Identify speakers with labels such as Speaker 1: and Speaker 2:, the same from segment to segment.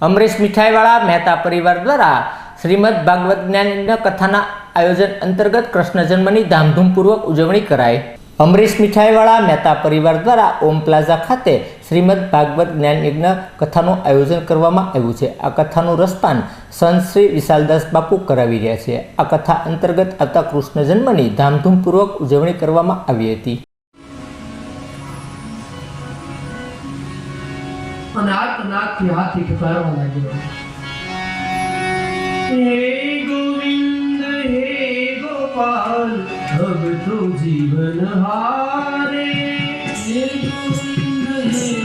Speaker 1: અમરીશ મીઠાઈવાળા, મહેતા પરિવાર દ્વારા શ્રીમદ ભાગવત જ્ઞાન કથાના આયોજન અંતર્ગત કૃષ્ણ જન્મની ધામધૂમપૂર્વક ઉજવણી કરાઈ. અમરીશ મીઠાઈવાળા, મહેતા પરિવાર દ્વારા ઓમ પ્લાઝા ખાતે શ્રીમદ ભાગવત જ્ઞાન યજ્ઞ કથાનું આયોજન કરવામાં આવ્યું છે. આ કથાનું રસપાન સંત શ્રી વિશાલદાસ બાપુ કરાવી રહ્યા છે. આ કથા અંતર્ગત આવતા કૃષ્ણ જન્મની ધામધૂમપૂર્વક ઉજવણી કરવામાં આવી હતી.
Speaker 2: અને આર્તનાદથી હાથી પુકારવા લાગ્યો હે ગોવિંદ હે ગોપાલ ભગતો જીવન હારે હે ગોવિંદ હે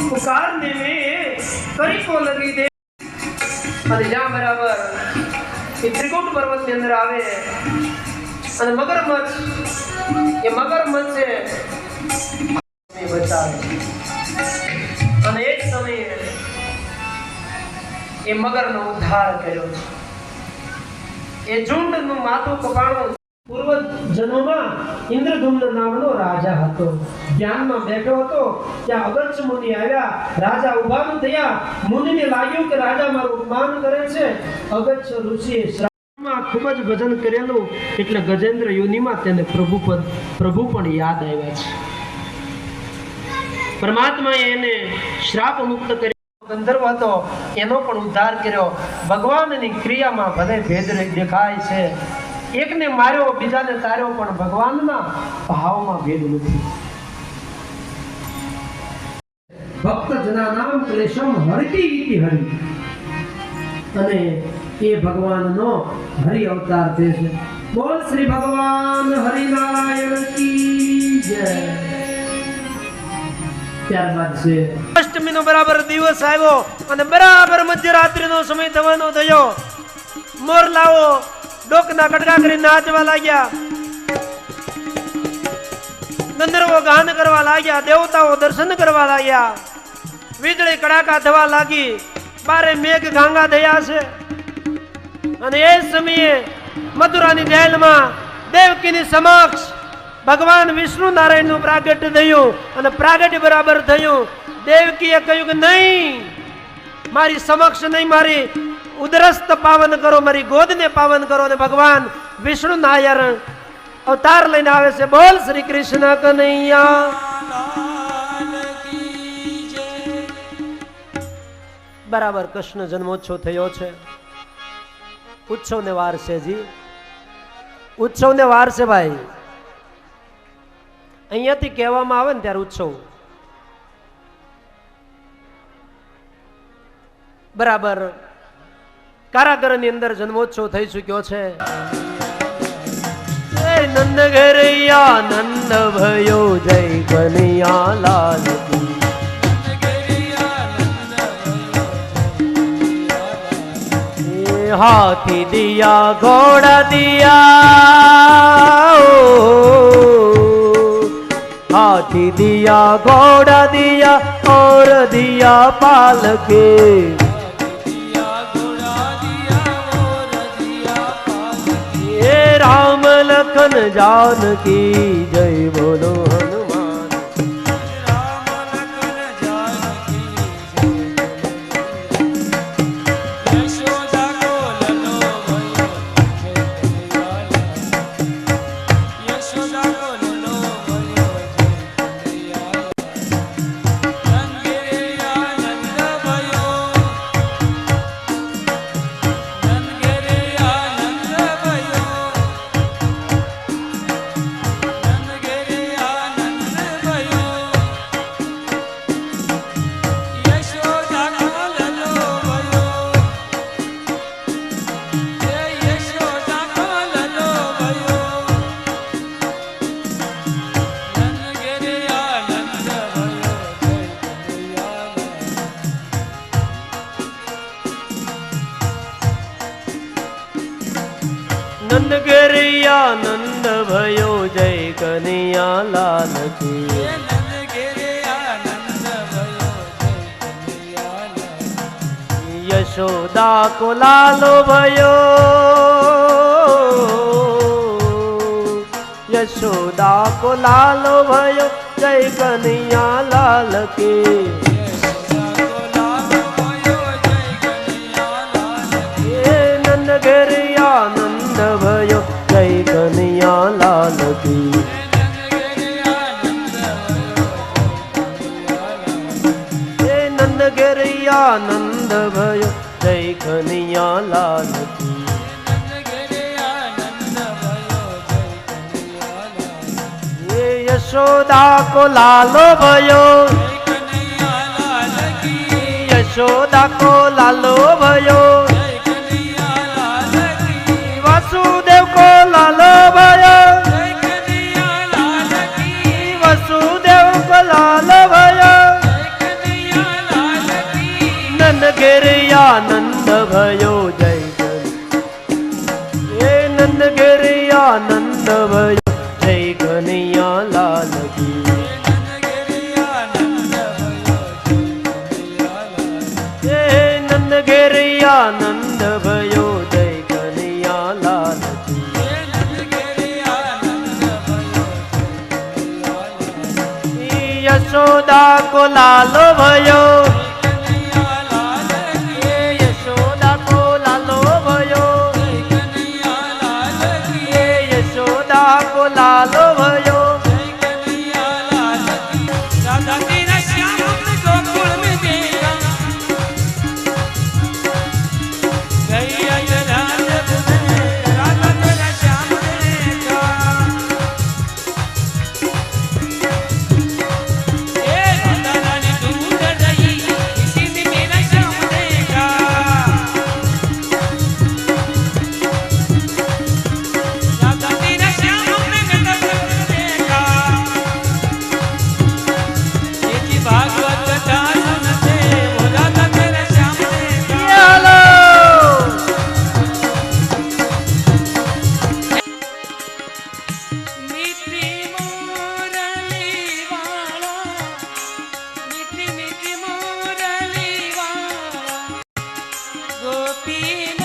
Speaker 2: પુકારને મેં કરી લગી દે અને જ્યાં બરાબર એ ત્રિકુટ પર્વતની અંદર આવે અને મગરમચ્છ એ મગરમચ્છે બચાવે અને એક સમયે એ મગરનો ઉદ્ધાર કર્યો છે એ ઝુંડનું માથું કપાણું પૂર્વ જન્મમાં ઇન્દ્રધુમ્ન નામનો રાજા હતો. ધ્યાનમાં બેઠો હતો, ત્યાં અગત્ય મુનિ આવ્યા. રાજા ઊભા થયા. મુનિને લાગ્યું કે રાજા મારું અપમાન કરે છે. અગત્ય ઋષિએ શ્રાવણમાં ખૂબ જ ભજન કરેલું એટલે ગજેન્દ્ર યોનિમાં તેને પ્રભુ પદ પ્રભુ પણ યાદ આવ્યા છે. પરમાત્માએ એને શ્રાપ મુક્ત કર્યો. ગંધર્વ હતો. એનો પણ ઉદ્ધાર કર્યો. ભગવાનની ક્રિયામાં ભલે ભેદ દેખાય છે એકને માર્યો, બીજાને તાર્યો, પણ ભગવાનના ભાવમાં ભેદ નથી. ભક્ત જના નામ ક્લેશમ હરતી ઇતિ હરિ. અને એ ભગવાનનો હરિ અવતાર તે છે. બોલ શ્રી ભગવાન હરિનારાયણ કી જય. ત્યારબાદ છે બરાબર દિવસ આવ્યો અને બરાબર મધ્યરાત્રિનો સમય થવાનો થયો. મોર લાવો. ડોકના કટકા કરી નાચવા લાગ્યા. ગંધર્વો ગાન કરવા લાગ્યા, દેવતાઓ દર્શન કરવા લાગ્યા. વીજળી કડાકા થવા લાગી, બારે મેઘ ગાંગા થયા છે. અને એ સમયે મથુરાની જેલમાં દેવકીની સમક્ષ ભગવાન વિષ્ણુ નારાયણનું પ્રાગટ્ય થયું અને પ્રાગટ્ય બરાબર થયું. દેવકીએ કહ્યું કે નહીં, મારી સમક્ષ નહીં, મારી ઉદરસ્ત પાવન કરો, મારી ગોદને પાવન કરો અને ભગવાન વિષ્ણુ નારાયણ અવતાર લઈને આવે છે. બોલ શ્રી કૃષ્ણ કનૈયા. બરાબર, કૃષ્ણ જન્મોત્સવ થયો છે. ઉત્સવને વાર છે જી. ઉત્સવને વાર છે ભાઈ. અહીંયાથી કહેવામાં આવે ને ત્યારે ઉત્સવ. બરાબર. કારાગરની અંદર જન્મોત્સવ થઈ ચૂક્યો છે. નંદ ઘરૈયા નંદ ભયો જય કનૈયા લાલ હાથી દિયા, ઘોડા દિયા હાથી દિયા, ઘોડા દિયા ઓર દિયા પાલકે કન જાનકી જય બોલો નંદ ઘેરિયા નંદ ભયો જય કનૈયા લાલ કી યશોદા કો લાલો ભયો યશોદા કો લાલો ભયો જય કનૈયા લાલ કી ઘેર આનંદ ભયો જય કનૈયા લાલ યશોદા કો લાલો ભયો યશોદા કો લાલો ભયો ડાકો લાલો ભયો આપી